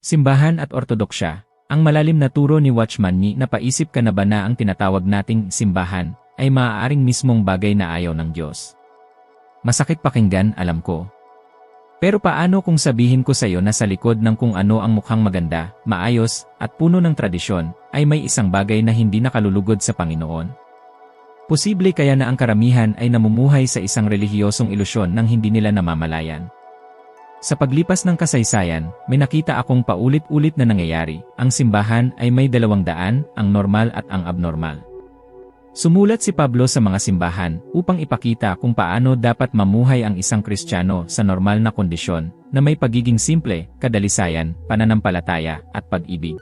Simbahan at Ortodoksya, ang malalim na turo ni Watchman ni napaisip ka na ba na ang tinatawag nating simbahan ay maaaring mismong bagay na ayaw ng Diyos. Masakit pakinggan, alam ko. Pero paano kung sabihin ko sa iyo na sa likod ng kung ano ang mukhang maganda, maayos, at puno ng tradisyon, ay may isang bagay na hindi nakalulugod sa Panginoon? Posible kaya na ang karamihan ay namumuhay sa isang relihiyosong ilusyon nang hindi nila namamalayan. Sa paglipas ng kasaysayan, may nakita akong paulit-ulit na nangyayari. Ang simbahan ay may dalawang daan, ang normal at ang abnormal. Sumulat si Pablo sa mga simbahan upang ipakita kung paano dapat mamuhay ang isang Kristiyano sa normal na kondisyon na may pagiging simple, kadalisayan, pananampalataya, at pag-ibig.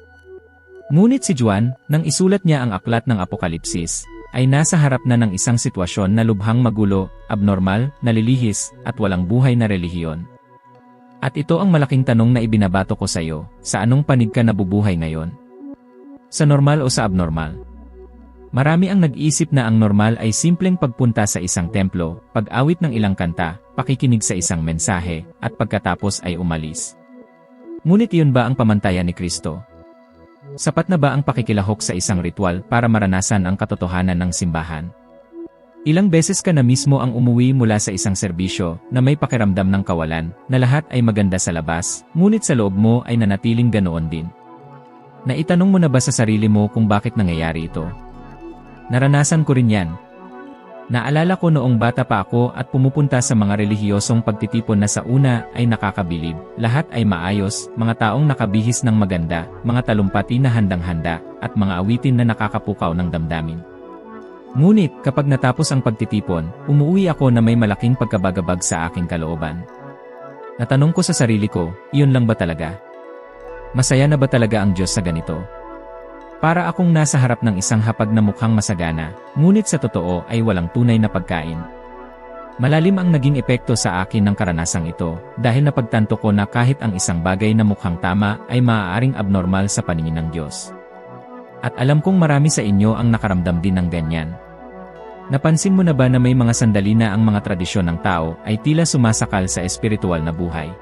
Ngunit si Juan, nang isulat niya ang aklat ng Apokalipsis, ay nasa harap na ng isang sitwasyon na lubhang magulo, abnormal, nalilihis, at walang buhay na relihiyon. At ito ang malaking tanong na ibinabato ko sa iyo, sa anong panig ka nabubuhay ngayon? Sa normal o sa abnormal? Marami ang nag-isip na ang normal ay simpleng pagpunta sa isang templo, pag-awit ng ilang kanta, pakikinig sa isang mensahe, at pagkatapos ay umalis. Ngunit iyon ba ang pamantayan ni Kristo? Sapat na ba ang pakikilahok sa isang ritual para maranasan ang katotohanan ng simbahan? Ilang beses ka na mismo ang umuwi mula sa isang serbisyo na may pakiramdam ng kawalan na lahat ay maganda sa labas, ngunit sa loob mo ay nanatiling ganoon din. Naitanong mo na ba sa sarili mo kung bakit nangyayari ito? Naranasan ko rin yan. Naalala ko noong bata pa ako at pumupunta sa mga relihiyosong pagtitipon na sa una ay nakakabilib, lahat ay maayos, mga taong nakabihis ng maganda, mga talumpati na handang-handa, at mga awitin na nakakapukaw ng damdamin. Ngunit kapag natapos ang pagtitipon, umuwi ako na may malaking pagkabagabag sa aking kalooban. Natanong ko sa sarili ko, iyon lang ba talaga? Masaya na ba talaga ang Diyos sa ganito? Para akong nasa harap ng isang hapag na mukhang masagana, ngunit sa totoo ay walang tunay na pagkain. Malalim ang naging epekto sa akin ng karanasang ito dahil napagtanto ko na kahit ang isang bagay na mukhang tama ay maaaring abnormal sa paningin ng Diyos. At alam kong marami sa inyo ang nakaramdam din ng ganyan. Napansin mo na ba na may mga sandali na ang mga tradisyon ng tao ay tila sumasakal sa espiritual na buhay?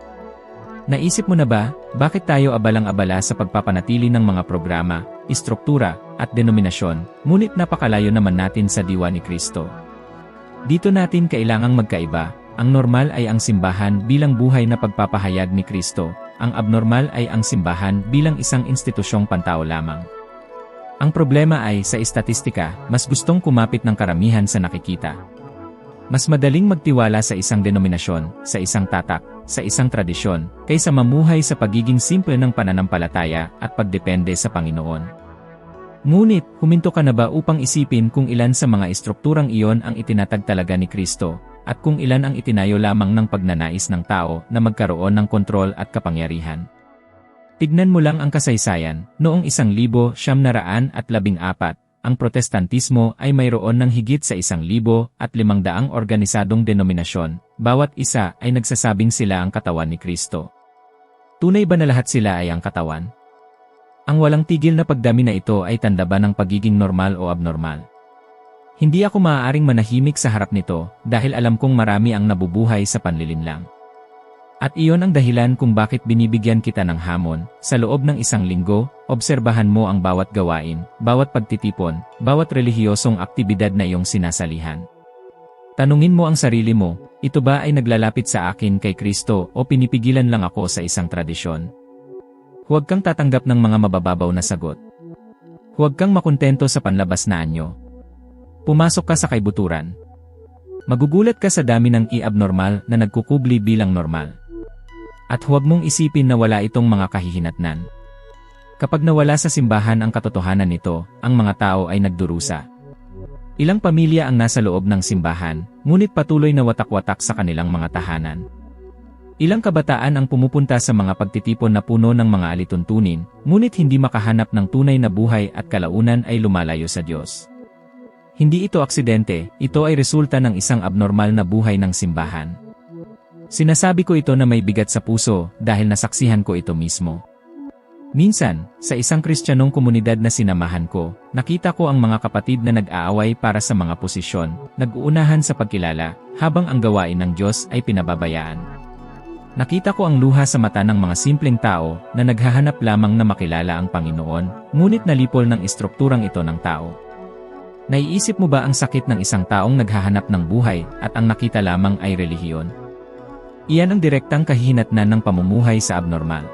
Naisip mo na ba, bakit tayo abalang-abala sa pagpapanatili ng mga programa, istruktura, at denominasyon, ngunit napakalayo naman natin sa diwa ni Kristo? Dito natin kailangang magkaiba, ang normal ay ang simbahan bilang buhay na pagpapahayag ni Kristo, ang abnormal ay ang simbahan bilang isang institusyong pantao lamang. Ang problema ay, sa estatistika, mas gustong kumapit ng karamihan sa nakikita. Mas madaling magtiwala sa isang denominasyon, sa isang tatak, sa isang tradisyon, kaysa mamuhay sa pagiging simple ng pananampalataya at pagdepende sa Panginoon. Ngunit, huminto ka na ba upang isipin kung ilan sa mga estrukturang iyon ang itinatag talaga ni Kristo, at kung ilan ang itinayo lamang ng pagnanais ng tao na magkaroon ng kontrol at kapangyarihan? Tignan mo lang ang kasaysayan, noong isang libo siyam naraan at labing apat, ang protestantismo ay mayroon ng higit sa isang libo at limang daang organisadong denominasyon, bawat isa ay nagsasabing sila ang katawan ni Kristo. Tunay ba na lahat sila ay ang katawan? Ang walang tigil na pagdami na ito ay tanda ba ng pagiging normal o abnormal? Hindi ako maaaring manahimik sa harap nito dahil alam kong marami ang nabubuhay sa panlilinlang. At iyon ang dahilan kung bakit binibigyan kita ng hamon. Sa loob ng isang linggo, obserbahan mo ang bawat gawain, bawat pagtitipon, bawat relihiyosong aktibidad na iyong sinasalihan. Tanungin mo ang sarili mo, ito ba ay naglalapit sa akin kay Kristo o pinipigilan lang ako sa isang tradisyon? Huwag kang tatanggap ng mga mabababaw na sagot. Huwag kang makontento sa panlabas na anyo. Pumasok ka sa kaibuturan. Magugulat ka sa dami ng i-abnormal na nagkukubli bilang normal. At huwag mong isipin na wala itong mga kahihinatnan. Kapag nawala sa simbahan ang katotohanan nito, ang mga tao ay nagdurusa. Ilang pamilya ang nasa loob ng simbahan, ngunit patuloy na watak-watak sa kanilang mga tahanan. Ilang kabataan ang pumupunta sa mga pagtitipon na puno ng mga alituntunin, ngunit hindi makahanap ng tunay na buhay at kalaunan ay lumalayo sa Diyos. Hindi ito aksidente, ito ay resulta ng isang abnormal na buhay ng simbahan. Sinasabi ko ito na may bigat sa puso dahil nasaksihan ko ito mismo. Minsan, sa isang kristyanong komunidad na sinamahan ko, nakita ko ang mga kapatid na nag-aaway para sa mga posisyon, nag-uunahan sa pagkilala, habang ang gawain ng Diyos ay pinababayaan. Nakita ko ang luha sa mata ng mga simpleng tao na naghahanap lamang na makilala ang Panginoon, ngunit nalipol ng istrukturang ito ng tao. Naiisip mo ba ang sakit ng isang taong naghahanap ng buhay at ang nakita lamang ay relihiyon? Iyan ang direktang kahihinatnan ng pamumuhay sa abnormal.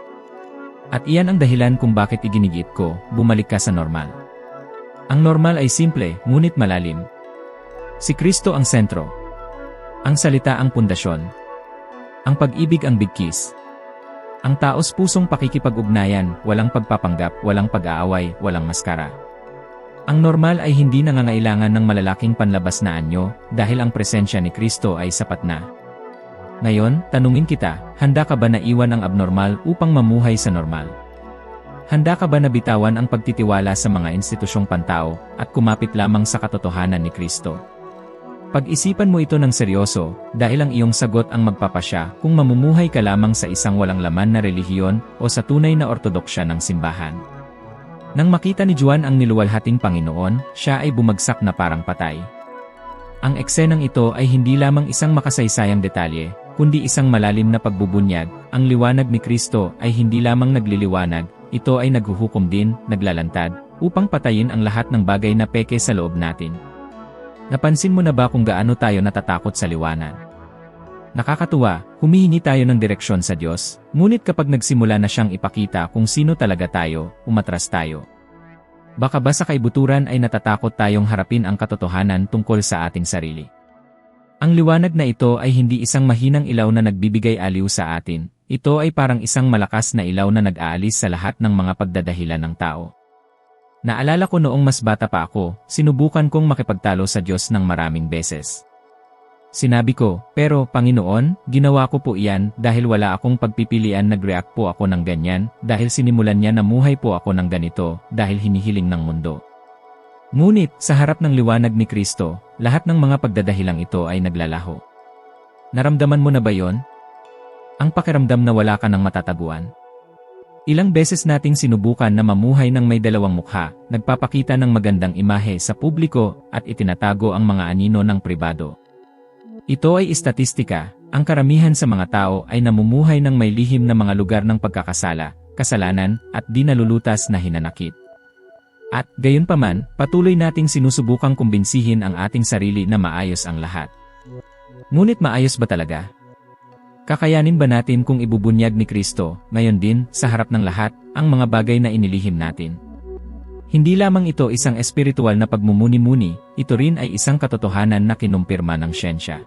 At iyan ang dahilan kung bakit iginigit ko, bumalik ka sa normal. Ang normal ay simple, ngunit malalim. Si Kristo ang sentro. Ang salita ang pundasyon, ang pag-ibig ang bigkis. Ang taos pusong pakikipag-ugnayan, walang pagpapanggap, walang pag-aaway, walang maskara. Ang normal ay hindi nangangailangan ng malalaking panlabas na anyo dahil ang presensya ni Kristo ay sapat na. Ngayon, tanungin kita, handa ka ba na iwan ang abnormal upang mamuhay sa normal? Handa ka ba na bitawan ang pagtitiwala sa mga institusyong pantao at kumapit lamang sa katotohanan ni Kristo? Pag-isipan mo ito ng seryoso, dahil ang iyong sagot ang magpapasya kung mamumuhay ka lamang sa isang walang laman na relihiyon o sa tunay na ortodoksya ng simbahan. Nang makita ni Juan ang niluwalhating Panginoon, siya ay bumagsak na parang patay. Ang eksenang ito ay hindi lamang isang makasaysayang detalye, kundi isang malalim na pagbubunyag, ang liwanag ni Kristo ay hindi lamang nagliliwanag, ito ay naghuhukom din, naglalantad, upang patayin ang lahat ng bagay na peke sa loob natin. Napansin mo na ba kung gaano tayo natatakot sa liwanag? Nakakatuwa, humihingi tayo ng direksyon sa Diyos, ngunit kapag nagsimula na siyang ipakita kung sino talaga tayo, umatras tayo. Baka ba sa kaibuturan ay natatakot tayong harapin ang katotohanan tungkol sa ating sarili? Ang liwanag na ito ay hindi isang mahinang ilaw na nagbibigay aliw sa atin, ito ay parang isang malakas na ilaw na nag-aalis sa lahat ng mga pagdadahilan ng tao. Naalala ko noong mas bata pa ako, sinubukan kong makipagtalo sa Diyos ng maraming beses. Sinabi ko, pero Panginoon, ginawa ko po iyan dahil wala akong pagpipilian nag-react po ako ng ganyan, dahil sinimulan niya na muhay po ako ng ganito, dahil hinihiling ng mundo. Ngunit, sa harap ng liwanag ni Kristo, lahat ng mga pagdadahilang ito ay naglalaho. Naramdaman mo na ba yon? Ang pakiramdam na wala ka ng matataguan. Ilang beses nating sinubukan na mamuhay ng may dalawang mukha, nagpapakita ng magandang imahe sa publiko at itinatago ang mga anino ng pribado. Ito ay istatistika, ang karamihan sa mga tao ay namumuhay ng may lihim na mga lugar ng pagkakasala, kasalanan, at di nalulutas na hinanakit. At, gayon paman, patuloy nating sinusubukang kumbinsihin ang ating sarili na maayos ang lahat. Ngunit maayos ba talaga? Kakayanin ba natin kung ibubunyag ni Kristo, ngayon din, sa harap ng lahat, ang mga bagay na inilihim natin? Hindi lamang ito isang espiritual na pagmumuni-muni, ito rin ay isang katotohanan na kinumpirma ng siyensya.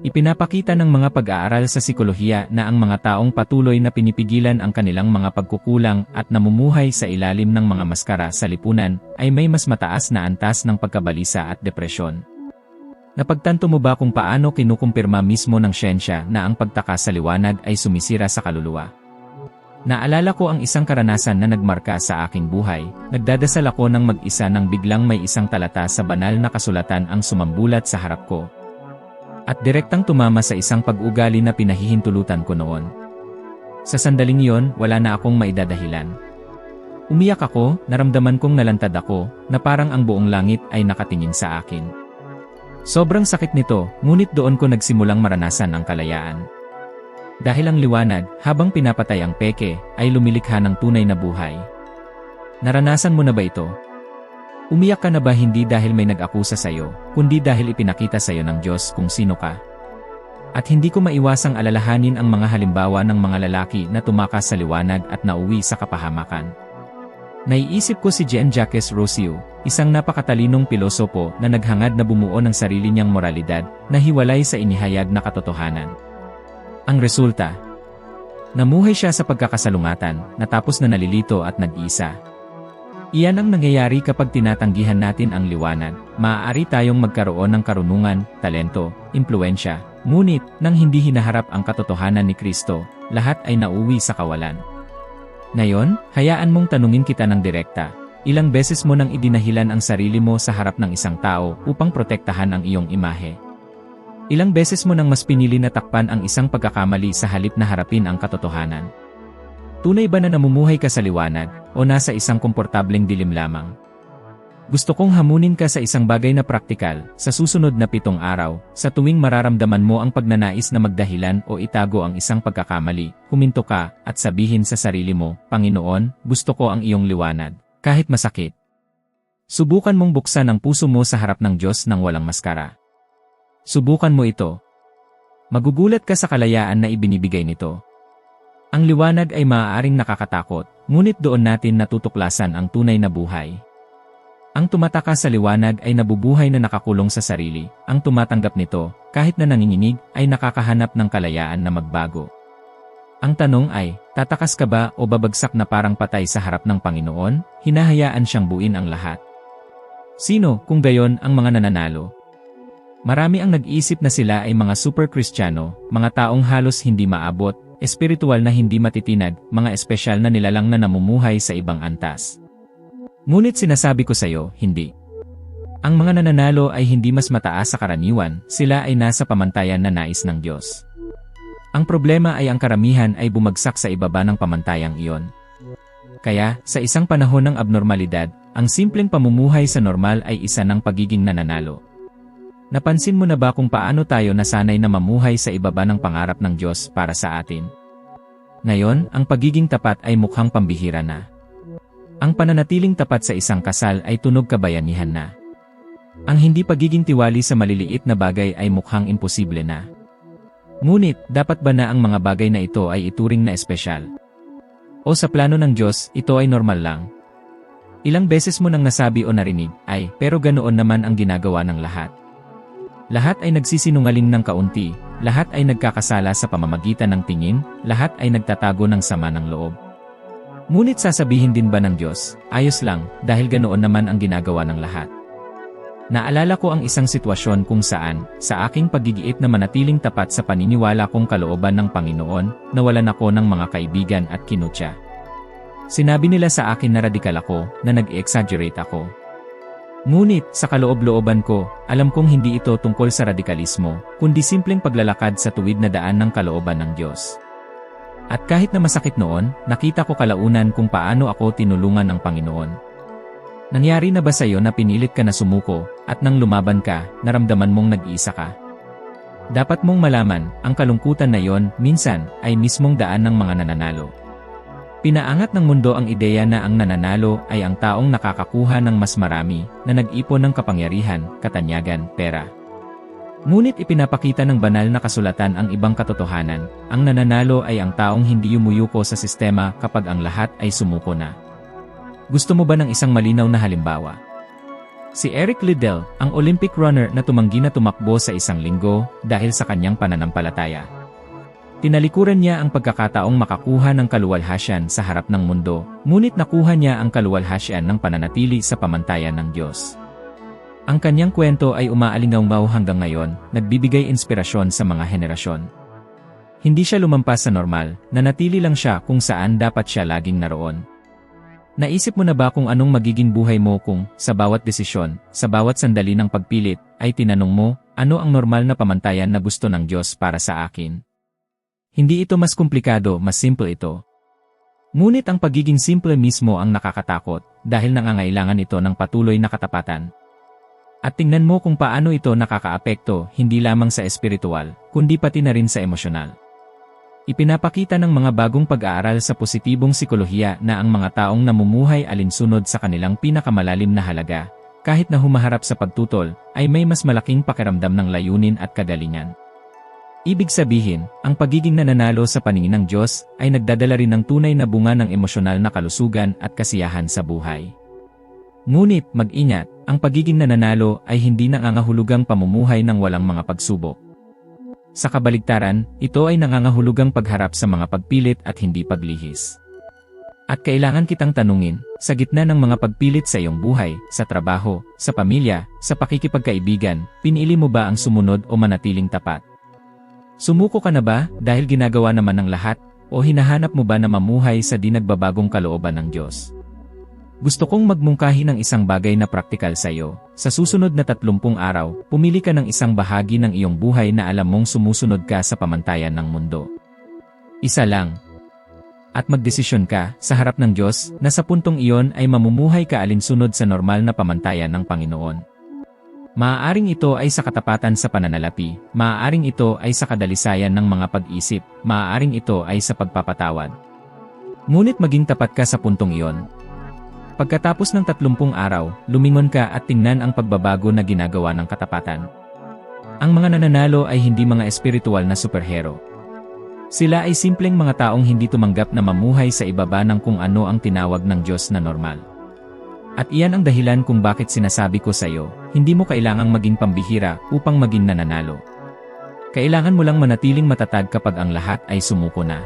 Ipinapakita ng mga pag-aaral sa sikolohiya na ang mga taong patuloy na pinipigilan ang kanilang mga pagkukulang at namumuhay sa ilalim ng mga maskara sa lipunan ay may mas mataas na antas ng pagkabalisa at depresyon. Napagtanto mo ba kung paano kinukumpirma mismo ng siyensya na ang pagtaka sa liwanag ay sumisira sa kaluluwa? Naalala ko ang isang karanasan na nagmarka sa aking buhay, nagdadasal ako ng mag-isa nang biglang may isang talata sa banal na kasulatan ang sumambulat sa harap ko. At direktang tumama sa isang pag-ugali na pinahihintulutan ko noon. Sa sandaling iyon, wala na akong maidadahilan. Umiyak ako, naramdaman kong nalantad ako, na parang ang buong langit ay nakatingin sa akin. Sobrang sakit nito, ngunit doon ko nagsimulang maranasan ang kalayaan. Dahil ang liwanag, habang pinapatay ang peke, ay lumilikha ng tunay na buhay. Naranasan mo na ba ito? Umiyak ka na ba hindi dahil may nag-akusa sa iyo, kundi dahil ipinakita sa iyo ng Diyos kung sino ka? At hindi ko maiwasang alalahanin ang mga halimbawa ng mga lalaki na tumakas sa liwanag at nauwi sa kapahamakan. Naiisip ko si Jean-Jacques Rousseau, isang napakatalinong pilosopo na naghangad na bumuo ng sarili niyang moralidad na hiwalay sa inihayag na katotohanan. Ang resulta, namuhay siya sa pagkakasalungatan, natapos na nalilito at nag-iisa. Iyan ang nangyayari kapag tinatanggihan natin ang liwanag, maaari tayong magkaroon ng karunungan, talento, impluensya, ngunit nang hindi hinaharap ang katotohanan ni Kristo, lahat ay nauwi sa kawalan. Ngayon, hayaan mong tanungin kita ng direkta. Ilang beses mo nang idinahilan ang sarili mo sa harap ng isang tao upang protektahan ang iyong imahe. Ilang beses mo nang mas pinili na takpan ang isang pagkakamali sa halip na harapin ang katotohanan. Tunay ba na namumuhay ka sa liwanag o nasa isang komportableng dilim lamang? Gusto kong hamunin ka sa isang bagay na praktikal, sa susunod na pitong araw, sa tuwing mararamdaman mo ang pagnanais na magdahilan o itago ang isang pagkakamali, huminto ka, at sabihin sa sarili mo, Panginoon, gusto ko ang iyong liwanag, kahit masakit. Subukan mong buksan ang puso mo sa harap ng Diyos ng walang maskara. Subukan mo ito. Magugulat ka sa kalayaan na ibinibigay nito. Ang liwanag ay maaaring nakakatakot, ngunit doon natin natutuklasan ang tunay na buhay. Ang tumataka sa liwanag ay nabubuhay na nakakulong sa sarili, ang tumatanggap nito, kahit na nanginginig, ay nakakahanap ng kalayaan na magbago. Ang tanong ay, tatakas ka ba o babagsak na parang patay sa harap ng Panginoon, hinahayaan siyang buin ang lahat? Sino, kung gayon, ang mga nananalo? Marami ang nag-iisip na sila ay mga super kristyano, mga taong halos hindi maabot, espiritual na hindi matitinag, mga espesyal na nilalang na namumuhay sa ibang antas. Ngunit sinasabi ko sa iyo, hindi. Ang mga nananalo ay hindi mas mataas sa karaniwan, sila ay nasa pamantayan na nais ng Diyos. Ang problema ay ang karamihan ay bumagsak sa ibaba ng pamantayang iyon. Kaya, sa isang panahon ng abnormalidad, ang simpleng pamumuhay sa normal ay isa ng pagiging nananalo. Napansin mo na ba kung paano tayo nasanay na mamuhay sa ibaba ng pangarap ng Diyos para sa atin? Ngayon, ang pagiging tapat ay mukhang pambihira na. Ang pananatiling tapat sa isang kasal ay tunog kabayanihan na. Ang hindi pagiging tiwali sa maliliit na bagay ay mukhang imposible na. Ngunit, dapat ba na ang mga bagay na ito ay ituring na espesyal? O sa plano ng Diyos, ito ay normal lang? Ilang beses mo nang nasabi o narinig, ay, pero ganoon naman ang ginagawa ng lahat. Lahat ay nagsisinungaling ng kaunti, lahat ay nagkakasala sa pamamagitan ng tingin, lahat ay nagtatago ng sama ng loob. Ngunit sasabihin din ba ng Diyos, ayos lang, dahil ganoon naman ang ginagawa ng lahat. Naalala ko ang isang sitwasyon kung saan, sa aking pagigiit na manatiling tapat sa paniniwala kong kalooban ng Panginoon, nawalan ako ng mga kaibigan at kinutya. Sinabi nila sa akin na radikal ako, na nag-exaggerate ako. Ngunit, sa kaloob-looban ko, alam kong hindi ito tungkol sa radikalismo, kundi simpleng paglalakad sa tuwid na daan ng kalooban ng Diyos. At kahit na masakit noon, nakita ko kalaunan kung paano ako tinulungan ng Panginoon. Nangyari na ba sa iyo na pinilit ka na sumuko, at nang lumaban ka, naramdaman mong nag-iisa ka? Dapat mong malaman, ang kalungkutan na yon, minsan, ay mismong daan ng mga nananalo. Pinaangat ng mundo ang ideya na ang nananalo ay ang taong nakakakuha ng mas marami, na nag-ipon ng kapangyarihan, katanyagan, pera, Ngunit ipinapakita ng banal na kasulatan ang ibang katotohanan, ang nananalo ay ang taong hindi umuyuko sa sistema kapag ang lahat ay sumuko na. Gusto mo ba ng isang malinaw na halimbawa? Si Eric Liddell, ang Olympic runner na tumanggi na tumakbo sa isang linggo dahil sa kanyang pananampalataya. Tinalikuran niya ang pagkakataong makakuha ng kaluwalhasyan sa harap ng mundo, ngunit nakuha niya ang kaluwalhasyan ng pananatili sa pamantayan ng Diyos. Ang kanyang kwento ay umaalingaw hanggang ngayon, nagbibigay inspirasyon sa mga henerasyon. Hindi siya lumampas sa normal, nanatili lang siya kung saan dapat siya laging naroon. Naisip mo na ba kung anong magiging buhay mo kung, sa bawat desisyon, sa bawat sandali ng pagpilit, ay tinanong mo, ano ang normal na pamantayan na gusto ng Diyos para sa akin? Hindi ito mas komplikado, mas simple ito. Ngunit ang pagiging simple mismo ang nakakatakot, dahil nangangailangan ito ng patuloy na katapatan, at tingnan mo kung paano ito nakakaapekto hindi lamang sa espiritual, kundi pati na rin sa emosyonal. Ipinapakita ng mga bagong pag-aaral sa positibong sikolohiya na ang mga taong namumuhay alinsunod sa kanilang pinakamalalim na halaga, kahit na humaharap sa pagtutol, ay may mas malaking pakiramdam ng layunin at kagalingan. Ibig sabihin, ang pagiging nananalo sa paningin ng Diyos ay nagdadala rin ng tunay na bunga ng emosyonal na kalusugan at kasiyahan sa buhay. Ngunit, mag-ingat, ang pagiging nananalo ay hindi nangangahulugang pamumuhay ng walang mga pagsubok. Sa kabaligtaran, ito ay nangangahulugang pagharap sa mga pagpilit at hindi paglihis. At kailangan kitang tanungin, sa gitna ng mga pagpilit sa iyong buhay, sa trabaho, sa pamilya, sa pakikipagkaibigan, pinili mo ba ang sumunod o manatiling tapat? Sumuko ka na ba dahil ginagawa naman ng lahat, o hinahanap mo ba na mamuhay sa di nagbabagong kalooban ng Diyos? Gusto kong magmungkahi ng isang bagay na praktikal sa iyo. Sa susunod na 30 araw, pumili ka ng isang bahagi ng iyong buhay na alam mong sumusunod ka sa pamantayan ng mundo. Isa lang. At magdesisyon ka, sa harap ng Diyos, na sa puntong iyon ay mamumuhay ka alinsunod sa normal na pamantayan ng Panginoon. Maaaring ito ay sa katapatan sa pananalapi, maaaring ito ay sa kadalisayan ng mga pag-isip, maaaring ito ay sa pagpapatawad. Ngunit maging tapat ka sa puntong iyon. Pagkatapos ng 30 araw, lumingon ka at tingnan ang pagbabago na ginagawa ng katapatan. Ang mga nananalo ay hindi mga espiritual na superhero. Sila ay simpleng mga taong hindi tumanggap na mamuhay sa ibaba ng kung ano ang tinawag ng Diyos na normal. At iyan ang dahilan kung bakit sinasabi ko sa iyo, hindi mo kailangang maging pambihira upang maging nananalo. Kailangan mo lang manatiling matatag kapag ang lahat ay sumuko na.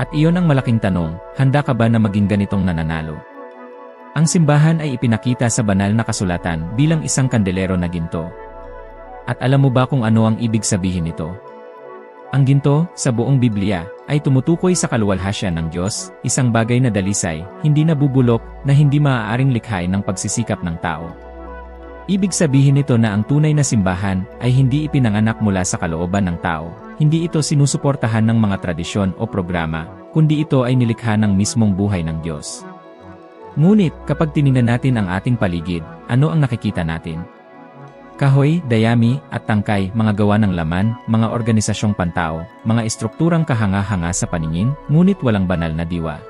At iyon ang malaking tanong, handa ka ba na maging ganitong nananalo? Ang simbahan ay ipinakita sa banal na kasulatan bilang isang kandelero na ginto. At alam mo ba kung ano ang ibig sabihin nito? Ang ginto, sa buong Biblia, ay tumutukoy sa kaluwalhasya ng Diyos, isang bagay na dalisay, hindi nabubulok, na hindi maaaring likhain ng pagsisikap ng tao. Ibig sabihin nito na ang tunay na simbahan ay hindi ipinanganak mula sa kalooban ng tao, hindi ito sinusuportahan ng mga tradisyon o programa, kundi ito ay nilikha ng mismong buhay ng Diyos. Ngunit, kapag tiningnan natin ang ating paligid, ano ang nakikita natin? Kahoy, dayami, at tangkay, mga gawa ng laman, mga organisasyong pantao, mga estrukturang kahanga-hanga sa paningin, ngunit walang banal na diwa.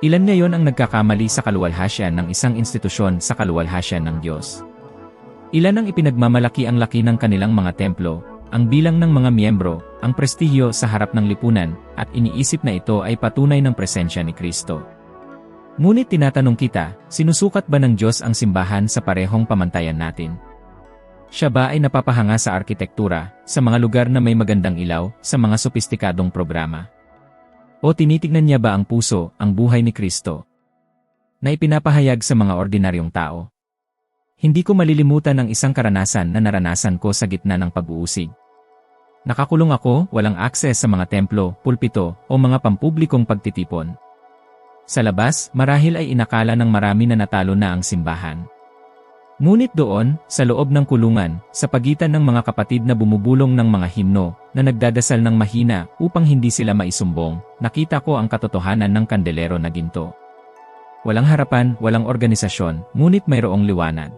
Ilan ngayon ang nagkakamali sa kaluwalhasyan ng isang institusyon sa kaluwalhasyan ng Diyos? Ilan ang ipinagmamalaki ang laki ng kanilang mga templo, ang bilang ng mga miyembro, ang prestihyo sa harap ng lipunan, at iniisip na ito ay patunay ng presensya ni Kristo. Ngunit tinatanong kita, sinusukat ba ng Diyos ang simbahan sa parehong pamantayan natin? Siya ba ay napapahanga sa arkitektura, sa mga lugar na may magandang ilaw, sa mga sopistikadong programa? O tinitignan niya ba ang puso, ang buhay ni Kristo? Na ipinapahayag sa mga ordinaryong tao? Hindi ko malilimutan ang isang karanasan na naranasan ko sa gitna ng pag-uusig. Nakakulong ako, walang akses sa mga templo, pulpito, o mga pampublikong pagtitipon. Sa labas, marahil ay inakala ng marami na natalo na ang simbahan. Ngunit doon, sa loob ng kulungan, sa pagitan ng mga kapatid na bumubulong ng mga himno, na nagdadasal ng mahina upang hindi sila maisumbong, nakita ko ang katotohanan ng kandelero na ginto. Walang harapan, walang organisasyon, ngunit mayroong liwanag.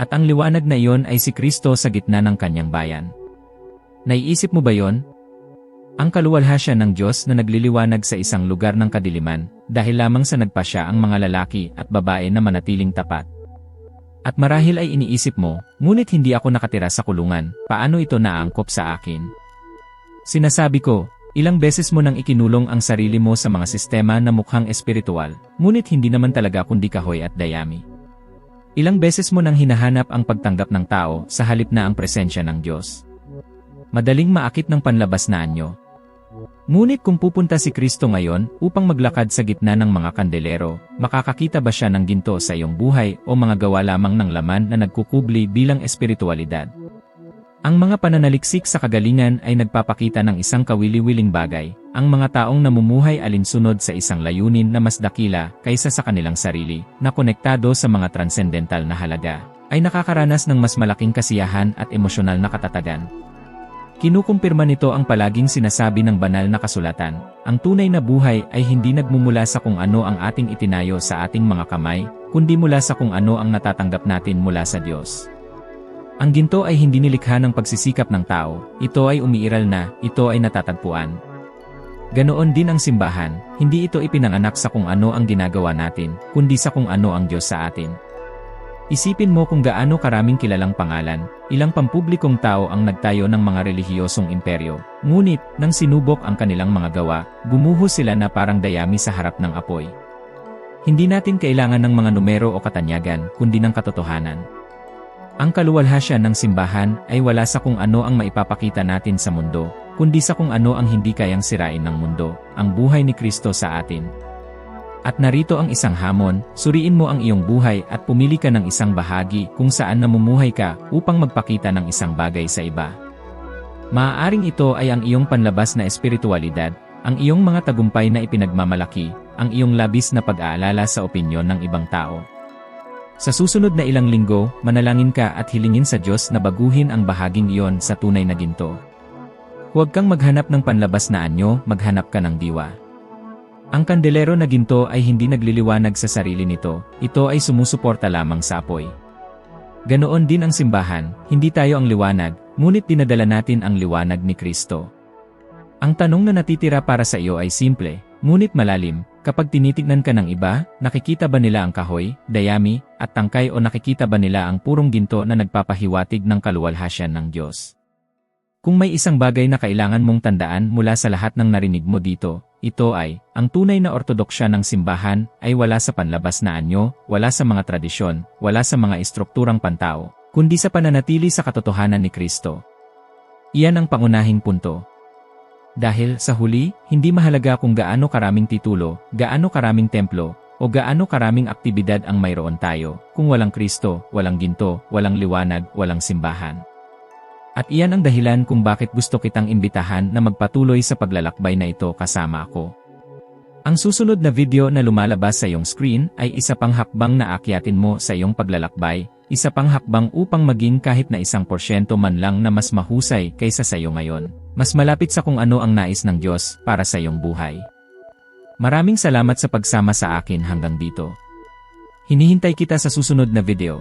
At ang liwanag na iyon ay si Kristo sa gitna ng kanyang bayan. Naiisip mo ba yon? Ang kaluwalhasya ng Diyos na nagliliwanag sa isang lugar ng kadiliman, dahil lamang sa nagpasya ang mga lalaki at babae na manatiling tapat. At marahil ay iniisip mo, ngunit hindi ako nakatira sa kulungan, paano ito naangkop sa akin? Sinasabi ko, ilang beses mo nang ikinulong ang sarili mo sa mga sistema na mukhang espiritual, ngunit hindi naman talaga kundi kahoy at dayami. Ilang beses mo nang hinahanap ang pagtanggap ng tao sa halip na ang presensya ng Diyos. Madaling maakit ng panlabas na anyo, Ngunit kung pupunta si Kristo ngayon upang maglakad sa gitna ng mga kandelero, makakakita ba siya ng ginto sa iyong buhay o mga gawa lamang ng laman na nagkukubli bilang espiritualidad? Ang mga pananaliksik sa kagalingan ay nagpapakita ng isang kawili-wiling bagay, ang mga taong namumuhay alinsunod sa isang layunin na mas dakila kaysa sa kanilang sarili, na konektado sa mga transcendental na halaga, ay nakakaranas ng mas malaking kasiyahan at emosyonal na katatagan, Kinukumpirma nito ang palaging sinasabi ng banal na kasulatan, ang tunay na buhay ay hindi nagmumula sa kung ano ang ating itinayo sa ating mga kamay, kundi mula sa kung ano ang natatanggap natin mula sa Diyos. Ang ginto ay hindi nilikha ng pagsisikap ng tao, ito ay umiiral na, ito ay natatagpuan. Ganoon din ang simbahan, hindi ito ipinanganak sa kung ano ang ginagawa natin, kundi sa kung ano ang Diyos sa atin. Isipin mo kung gaano karaming kilalang pangalan, ilang pampublikong tao ang nagtayo ng mga relihiyosong imperyo. Ngunit, nang sinubok ang kanilang mga gawa, gumuho sila na parang dayami sa harap ng apoy. Hindi natin kailangan ng mga numero o katanyagan, kundi ng katotohanan. Ang kaluwalhasya ng simbahan ay wala sa kung ano ang maipapakita natin sa mundo, kundi sa kung ano ang hindi kayang sirain ng mundo, ang buhay ni Kristo sa atin. At narito ang isang hamon, suriin mo ang iyong buhay at pumili ka ng isang bahagi kung saan namumuhay ka upang magpakita ng isang bagay sa iba. Maaaring ito ay ang iyong panlabas na espiritualidad, ang iyong mga tagumpay na ipinagmamalaki, ang iyong labis na pag-aalala sa opinyon ng ibang tao. Sa susunod na ilang linggo, manalangin ka at hilingin sa Diyos na baguhin ang bahaging iyon sa tunay na ginto. Huwag kang maghanap ng panlabas na anyo, maghanap ka ng diwa. Ang kandelero na ginto ay hindi nagliliwanag sa sarili nito, ito ay sumusuporta lamang sa apoy. Ganoon din ang simbahan, hindi tayo ang liwanag, ngunit dinadala natin ang liwanag ni Kristo. Ang tanong na natitira para sa iyo ay simple, ngunit malalim, kapag tinitignan ka ng iba, nakikita ba nila ang kahoy, dayami, at tangkay o nakikita ba nila ang purong ginto na nagpapahiwatig ng kaluwalhasyan ng Diyos? Kung may isang bagay na kailangan mong tandaan mula sa lahat ng narinig mo dito, ito ay, ang tunay na ortodoksya ng simbahan ay wala sa panlabas na anyo, wala sa mga tradisyon, wala sa mga istrukturang pantao, kundi sa pananatili sa katotohanan ni Kristo. Iyan ang pangunahing punto. Dahil, sa huli, hindi mahalaga kung gaano karaming titulo, gaano karaming templo, o gaano karaming aktibidad ang mayroon tayo, kung walang Kristo, walang ginto, walang liwanag, walang simbahan. At iyan ang dahilan kung bakit gusto kitang imbitahan na magpatuloy sa paglalakbay na ito kasama ako. Ang susunod na video na lumalabas sa iyong screen ay isa pang hakbang na akyatin mo sa iyong paglalakbay, isa pang hakbang upang maging kahit na isang porsyento man lang na mas mahusay kaysa sa iyo ngayon. Mas malapit sa kung ano ang nais ng Diyos para sa iyong buhay. Maraming salamat sa pagsama sa akin hanggang dito. Hinihintay kita sa susunod na video.